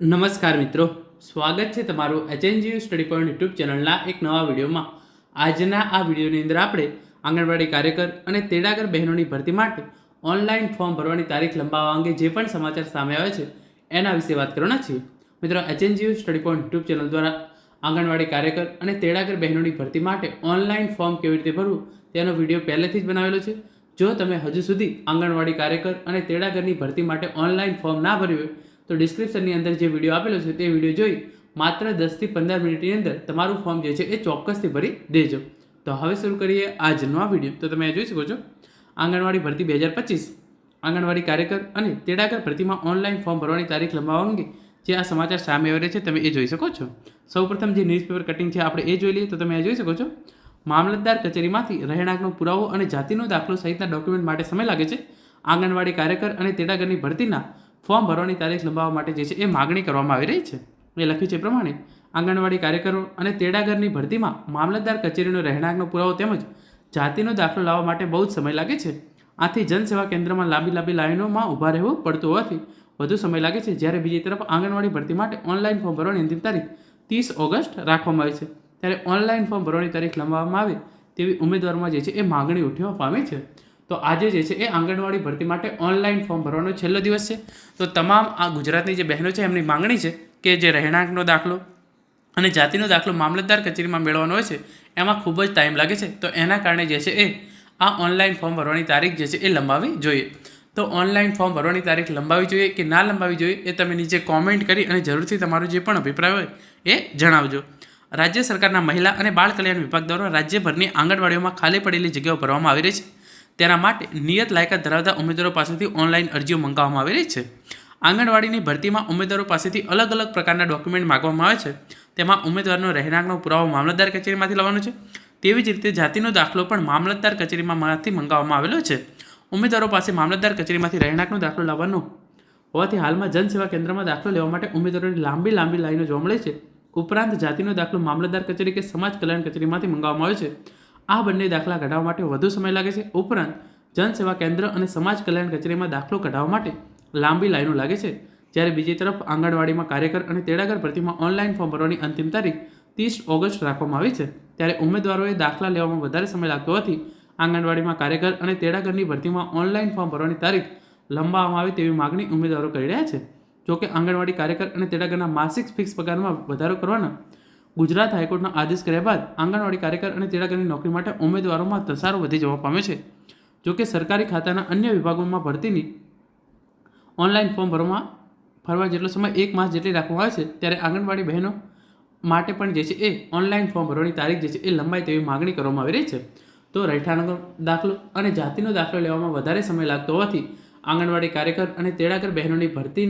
નમસ્કાર મિત્રો. સ્વાગત છે તમારું એચએનજીયુ સ્ટડી પોઈન્ટ યુટ્યુબ ચેનલના એક નવા વિડીયોમાં. આજના આ વિડીયોની અંદર આપણે આંગણવાડી કાર્યકર અને તેડાગર બહેનોની ભરતી માટે ઓનલાઈન ફોર્મ ભરવાની તારીખ લંબાવવા અંગે જે પણ સમાચાર સામે આવે છે, એના વિશે વાત કરવાના છીએ. મિત્રો HNGU study point YouTube channel દ્વારા આંગણવાડી કાર્યકર અને તેડાગર બહેનોની ભરતી માટે ઓનલાઈન ફોર્મ કેવી રીતે ભરવું, તેનો વીડિયો પહેલેથી જ બનાવેલો છે. જો તમે હજુ સુધી આંગણવાડી કાર્યકર અને તેડાગરની ભરતી માટે ઓનલાઈન ફોર્મ ના ભર્યું તો ડિસ્ક્રિપ્શનની અંદર જે વીડિયો આપેલો છે તે વીડિયો જોઈ માત્ર દસથી પંદર મિનિટની અંદર તમારું ફોર્મ જે છે એ ચોક્કસથી ભરી દેજો. તો હવે શરૂ કરીએ આજનો આ વીડિયો તો તમે જોઈ શકો છો. આંગણવાડી ભરતી બે હજાર પચીસ. આંગણવાડી કાર્યકર અને તેડાગર ભરતીમાં ઓનલાઈન ફોર્મ ભરવાની તારીખ લંબાવવા અંગે જે આ સમાચાર સામે આવે છે તમે એ જોઈ શકો છો. સૌપ્રથમ જે ન્યૂઝપેપર કટિંગ છે આપણે એ જોઈ લઈએ. તો તમે એ જોઈ શકો છો. મામલતદાર કચેરીમાંથી રહેણાંકનો પુરાવો અને જાતિનો દાખલો સહિતના ડોક્યુમેન્ટ માટે સમય લાગે છે. આંગણવાડી કાર્યકર અને તેડાગરની ભરતીના ફોર્મ ભરવાની તારીખ લંબાવવા માટે જે છે એ માગણી કરવામાં આવી રહી છે. એ લખ્યું છે પ્રમાણે, આંગણવાડી કાર્યકરો અને તેડાગરની ભરતીમાં મામલતદાર કચેરીનો રહેણાંકનો પુરાવો તેમજ જાતિનો દાખલો લાવવા માટે બહુ જ સમય લાગે છે. આથી જનસેવા કેન્દ્રમાં લાંબી લાંબી લાઈનોમાં ઊભા રહેવું પડતું હોવાથી વધુ સમય લાગે છે જ્યારે બીજી તરફ આંગણવાડી ભરતી માટે ઓનલાઈન ફોર્મ ભરવાની અંતિમ તારીખ ત્રીસ ઓગસ્ટ રાખવામાં આવી છે. ત્યારે ઓનલાઈન ફોર્મ ભરવાની તારીખ લંબાવવામાં આવે તેવી ઉમેદવારોમાં જે છે એ માગણી ઉઠવા પામી છે. તો આજે જે છે એ આંગણવાડી ભરતી માટે ઓનલાઈન ફોર્મ ભરવાનો છેલ્લો દિવસ છે. તો તમામ આ ગુજરાતની જે બહેનો છે, એમની માંગણી છે કે જે રહેણાંકનો દાખલો અને જાતિનો દાખલો મામલતદાર કચેરીમાં મેળવવાનો હોય છે, એમાં ખૂબ જ ટાઈમ લાગે છે. તો એના કારણે જે છે એ આ ઓનલાઈન ફોર્મ ભરવાની તારીખ જે છે એ લંબાવી જોઈએ. તો ઓનલાઈન ફોર્મ ભરવાની તારીખ લંબાવી જોઈએ કે ના લંબાવી જોઈએ એ તમે નીચે કોમેન્ટ કરી અને જરૂરથી તમારો જે પણ અભિપ્રાય હોય એ જણાવજો. રાજ્ય સરકારના મહિલા અને બાળ કલ્યાણ વિભાગ દ્વારા રાજ્યભરની આંગણવાડીઓમાં ખાલી પડેલી જગ્યાઓ ભરવામાં આવી રહી છે. તેના માટે નિયત લાયકાત ધરાવતા ઉમેદવારો પાસેથી ઓનલાઈન અરજીઓ મંગાવવામાં આવેલી છે. આંગણવાડીની ભરતીમાં ઉમેદવારો પાસેથી અલગ અલગ પ્રકારના ડોક્યુમેન્ટ માગવામાં આવે છે. તેમાં ઉમેદવારનો રહેણાંકનો પુરાવો મામલતદાર કચેરીમાંથી લાવવાનો છે. તેવી જ રીતે જાતિનો દાખલો પણ મામલતદાર કચેરીમાંથી મંગાવવામાં આવેલો છે. ઉમેદવારો પાસે મામલતદાર કચેરીમાંથી રહેણાંકનો દાખલો લાવવાનો હોવાથી હાલમાં જનસેવા કેન્દ્રમાં દાખલો લેવા માટે ઉમેદવારોની લાંબી લાંબી લાઈનો જોવા મળે છે. ઉપરાંત જાતિનો દાખલો મામલતદાર કચેરી કે સમાજ કલ્યાણ કચેરીમાંથી મંગાવવામાં આવે છે. આ બંને દાખલા કઢાવવા માટે વધુ સમય લાગે છે. ઉપરાંત, જનસેવા કેન્દ્ર અને સમાજ કલ્યાણ કચેરીમાં દાખલો કઢાવવા માટે લાંબી લાઈનો લાગે છે. જ્યારે બીજી તરફ, આંગણવાડીમાં કાર્યકર અને તેડાગર ભરતીમાં ઓનલાઈન ફોર્મ ભરવાની અંતિમ તારીખ ત્રીસ ઓગસ્ટ રાખવામાં આવી છે. ત્યારે ઉમેદવારોએ દાખલા લેવામાં વધારે સમય લાગતો હોવાથી આંગણવાડીમાં કાર્યકર અને તેડાગરની ભરતીમાં ઓનલાઈન ફોર્મ ભરવાની તારીખ લંબાવવામાં આવે તેવી માગણી ઉમેદવારો કરી રહ્યા છે. જોકે આંગણવાડી કાર્યકર અને તેડાગરના માસિક ફિક્સ પગારમાં વધારો કરવાના ગુજરાત હાઈકોર્ટનો આદેશ કર્યા બાદ આંગણવાડી કાર્યકર અને તેડાગરની નોકરી માટે ઉમેદવારોમાં ધસારો વધી જવા પામ્યો છે. જોકે સરકારી ખાતાના અન્ય વિભાગોમાં ભરતીની ઓનલાઈન ફોર્મ ભરવામાં ફરવા જેટલો સમય એક માસ જેટલી રાખવામાં આવે છે, ત્યારે આંગણવાડી બહેનો માટે પણ જે છે એ ઓનલાઈન ફોર્મ ભરવાની તારીખ જે છે એ લંબાઈ તેવી માગણી કરવામાં આવી રહી છે. તો રહેઠાણનો દાખલો અને જાતિનો દાખલો લેવામાં વધારે સમય લાગતો હોવાથી આંગણવાડી કાર્યકર અને તેડાગર બહેનોની ભરતી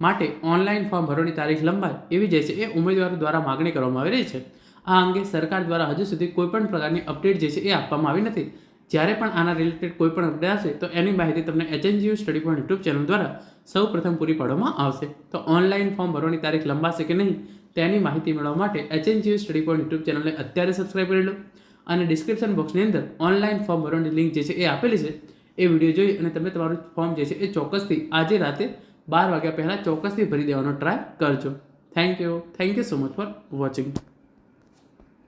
માટે ઓનલાઈન ફોર્મ ભરવાની તારીખ લંબાય એવી જે છે એ ઉમેદવારો દ્વારા માગણી કરવામાં આવી રહી છે. આ અંગે સરકાર દ્વારા હજુ સુધી કોઈપણ પ્રકારની અપડેટ જે છે એ આપવામાં આવી નથી. જ્યારે પણ આના રિલેટેડ કોઈ પણ અપડેટ આવશે, તો એની માહિતી તમને HNGU study point YouTube channel દ્વારા સૌ પ્રથમ પૂરી પાડવામાં આવશે. તો ઓનલાઈન ફોર્મ ભરવાની તારીખ લંબાશે કે નહીં, તેની માહિતી મેળવવા માટે એચએનજીયુ સ્ટડી પોઈન્ટ યુટ્યુબ ચેનલને અત્યારે સબસ્ક્રાઈબ કરી લો. અને ડિસ્ક્રિપ્શન બોક્સની અંદર ઓનલાઈન ફોર્મ ભરવાની લિંક જે છે એ આપેલી છે, એ વીડિયો જોઈ અને તમે તમારું ફોર્મ જે છે એ ચોક્કસથી આજે રાતે બાર વાગ્યા પહેલાં ચોક્કસથી ભરી દેવાનો ટ્રાય કરજો. Thank you thank you so much for watching